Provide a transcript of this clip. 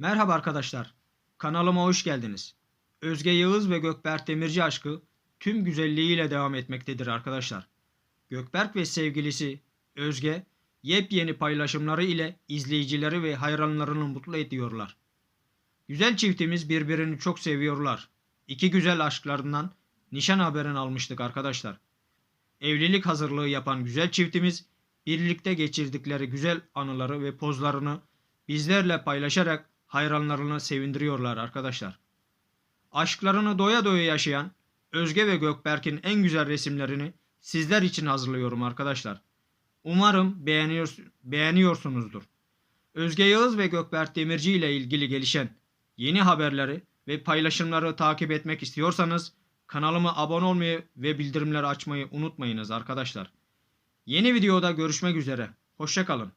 Merhaba arkadaşlar. Kanalıma hoş geldiniz. Özge Yağız ve Gökberk Demirci aşkı tüm güzelliğiyle devam etmektedir arkadaşlar. Gökberk ve sevgilisi Özge yepyeni paylaşımları ile izleyicileri ve hayranlarını mutlu ediyorlar. Güzel çiftimiz birbirini çok seviyorlar. İki güzel aşklarından nişan haberini almıştık arkadaşlar. Evlilik hazırlığı yapan güzel çiftimiz birlikte geçirdikleri güzel anıları ve pozlarını bizlerle paylaşarak hayranlarını sevindiriyorlar arkadaşlar. Aşklarını doya doya yaşayan Özge ve Gökberk'in en güzel resimlerini sizler için hazırlıyorum arkadaşlar. Umarım beğeniyor, beğeniyorsunuzdur. Özge Yağız ve Gökberk Demirci ile ilgili gelişen yeni haberleri ve paylaşımları takip etmek istiyorsanız kanalıma abone olmayı ve bildirimleri açmayı unutmayınız arkadaşlar. Yeni videoda görüşmek üzere. Hoşçakalın.